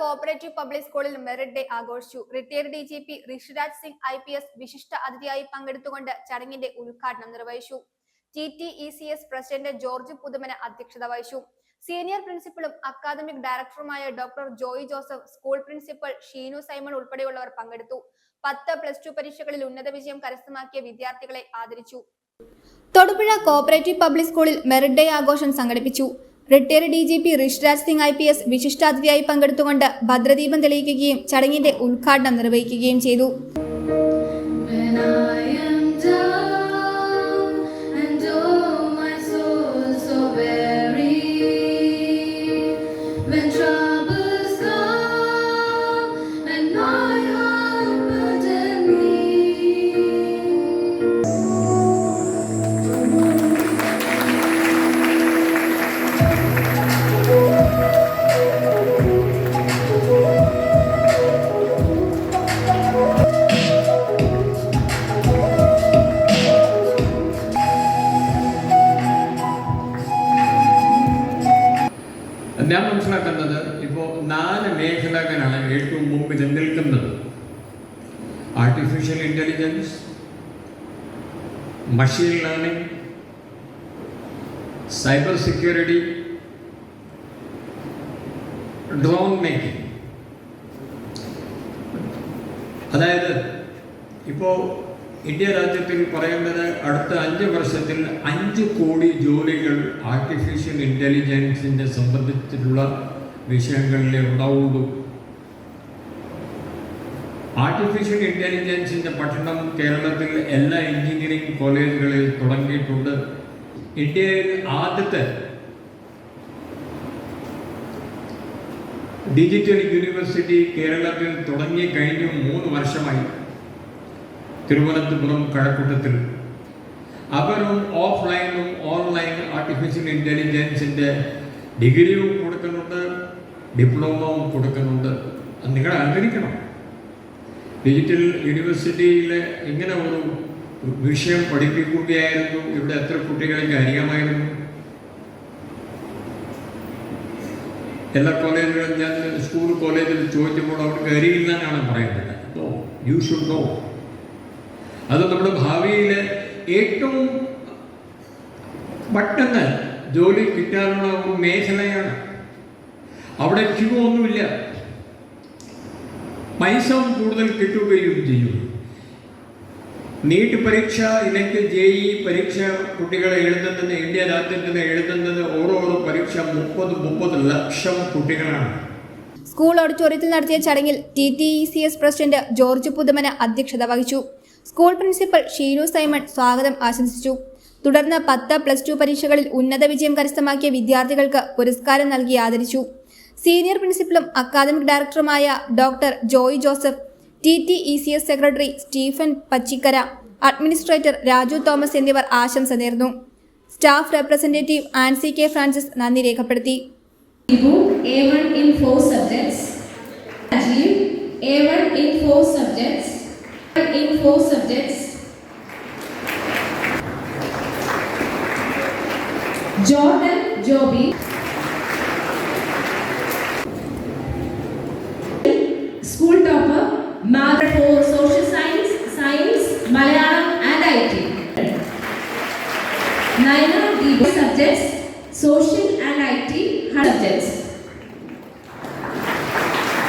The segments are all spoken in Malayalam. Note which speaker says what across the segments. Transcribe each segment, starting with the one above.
Speaker 1: കോപ്പറേറ്റീവ് പബ്ലിക് സ്കൂളിൽ മെറിറ്റ് ഡേ ആഘോഷിച്ചു. Retired D G P Rishiraj Singh I P S വിശിഷ്ട അതിഥിയായി പങ്കെടുത്തുകൊണ്ട് ചടങ്ങിന്റെ ഉദ്ഘാടനം നിർവഹിച്ചു. T T E C S president George Puthumana അധ്യക്ഷത വഹിച്ചു. സീനിയർ പ്രിൻസിപ്പളും അക്കാദമിക് ഡയറക്ടറുമായ doctor Joy Joseph school principal Sheenu Simon ഉൾപ്പെടെയുള്ളവർ പങ്കെടുത്തു. പത്ത് പ്ലസ് ടു പരീക്ഷകളിൽ ഉന്നത വിജയം കരസ്ഥമാക്കിയ വിദ്യാർത്ഥികളെ ആദരിച്ചു. തൊടുപുഴ കോപ്പറേറ്റീവ് പബ്ലിക് സ്കൂളിൽ മെറിറ്റ് ഡേ ആഘോഷം സംഘടിപ്പിച്ചു. Retired D G P Rishiraj Singh I P S വിശിഷ്ടാതിഥിയായി പങ്കെടുത്തുകൊണ്ട് ഭദ്രദീപം തെളിയിക്കുകയും ചടങ്ങിന്റെ ഉദ്ഘാടനം നിർവഹിക്കുകയും ചെയ്തു.
Speaker 2: ഞാൻ മനസ്സിലാക്കുന്നത് ഇപ്പോൾ നാല് മേഖലകളാണ് ഏറ്റവും മുമ്പിൽ നിൽക്കുന്നത്. Artificial intelligence machine learning cyber security drone making അതായത് ഇപ്പോൾ ഇന്ത്യ രാജ്യത്തിൽ പറയുന്നത് അടുത്ത അഞ്ച് വർഷത്തിൽ അഞ്ച് കോടി ജോലികൾ ആർട്ടിഫിഷ്യൽ ഇന്റലിജൻസിനെ സംബന്ധിച്ചിട്ടുള്ള വിഷയങ്ങളിലെ ഉണ്ടാവുള്ളൂ. ആർട്ടിഫിഷ്യൽ ഇന്റലിജൻസിന്റെ പഠനം കേരളത്തിൽ എല്ലാ എഞ്ചിനീയറിംഗ് കോളേജുകളിൽ തുടങ്ങിയിട്ടുണ്ട്. ഇന്ത്യയിൽ ആദ്യത്തെ ഡിജിറ്റൽ യൂണിവേഴ്സിറ്റി കേരളത്തിൽ തുടങ്ങി കഴിഞ്ഞു മൂന്ന് വർഷമായി. തിരുവനന്തപുരം കഴക്കൂട്ടത്തിൽ. അവരും ഓഫ്ലൈനും ഓൺലൈൻ ആർട്ടിഫിഷ്യൽ ഇന്റലിജൻസിന്റെ ഡിഗ്രിയും കൊടുക്കുന്നുണ്ട് ഡിപ്ലോമവും കൊടുക്കുന്നുണ്ട്. അത് നിങ്ങൾ അറിഞ്ഞിരിക്കണം ഡിജിറ്റൽ യൂണിവേഴ്സിറ്റിയിലെ ഇങ്ങനെ ഒരു വിഷയം പഠിപ്പിക്കുകയായിരുന്നു. ഇവിടെ എത്ര കുട്ടികൾക്ക് അറിയാമായിരുന്നു എല്ലാ കോളേജുകളും ഞാൻ സ്കൂൾ കോളേജിൽ ചോദിച്ചപ്പോൾ അവർക്ക് അറിയില്ല എന്നാണ് പറയുന്നത് യു ഷുഡ് നോ അത് നമ്മുടെ ഭാവിയിലെ ഏറ്റവും പെട്ടെന്ന് ജോലി കിട്ടാനുള്ള ഒരു മേഖലയാണ്. അവിടെ ക്യൂ പൈസ കൂടുതൽ കിട്ടുകയും ചെയ്യും. നീറ്റ് പരീക്ഷ ഇല്ലെങ്കിൽ ജെ ഇ പരീക്ഷ കുട്ടികളെ എഴുതുന്നത് ഇന്ത്യ രാജ്യത്തിന് എഴുതുന്നത് ഓരോ പരീക്ഷ മുപ്പത് മുപ്പത് ലക്ഷം കുട്ടികളാണ്.
Speaker 1: സ്കൂൾ ഓഡിറ്റോറിയത്തിൽ നടത്തിയ ചടങ്ങിൽ T T E C S president George Puthumana അധ്യക്ഷത വഹിച്ചു. സ്കൂൾ പ്രിൻസിപ്പൽ ഷീനു സൈമൺ സ്വാഗതം ആശംസിച്ചു തുടർന്ന് പത്ത് പ്ലസ് ടു പരീക്ഷകളിൽ ഉന്നത വിജയം കരസ്ഥമാക്കിയ വിദ്യാർത്ഥികൾക്ക് പുരസ്കാരം നൽകി ആദരിച്ചു സീനിയർ പ്രിൻസിപ്പലും അക്കാദമിക് ഡയറക്ടറുമായ doctor Joy Joseph T T E C S secretary Stephen Pachikkara administrator Raju Thomas എന്നിവർ ആശംസ നേർന്നു staff representative Ancy K Francis നന്ദി രേഖപ്പെടുത്തി
Speaker 3: A1 in four subjects. Rajiv, A1 in four subjects. In four subjects. Jordan Joby. School topper, Margaret for social science, science, Malayalam and IT. Naina Debo subjects, social and IT subjects.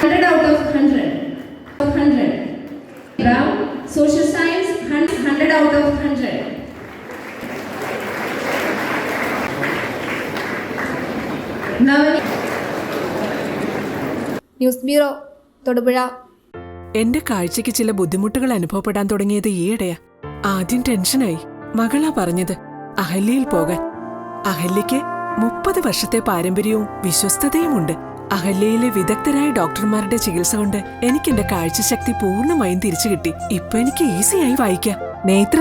Speaker 3: 100 out of 100. 100 out of 100.
Speaker 1: News bureau Thodupuzha
Speaker 4: എന്റെ കാഴ്ചയ്ക്ക് ചില ബുദ്ധിമുട്ടുകൾ അനുഭവപ്പെടാൻ തുടങ്ങിയത് ഈയിടെയാ. ആദ്യം ടെൻഷനായി. മകളാ പറഞ്ഞത് അഹല്യയിൽ പോകാൻ. അഹല്യയ്ക്ക് മുപ്പത് വർഷത്തെ പാരമ്പര്യവും വിശ്വസ്തതയുമുണ്ട്. അഹല്യയിലെ വിദഗ്ധരായ ഡോക്ടർമാരുടെ ചികിത്സ കൊണ്ട് എനിക്ക് എന്റെ കാഴ്ചശക്തി പൂർണമായും തിരിച്ചു കിട്ടി ഇപ്പൊ എനിക്ക് ഈസിയായി വായിക്കാം. നേത്ര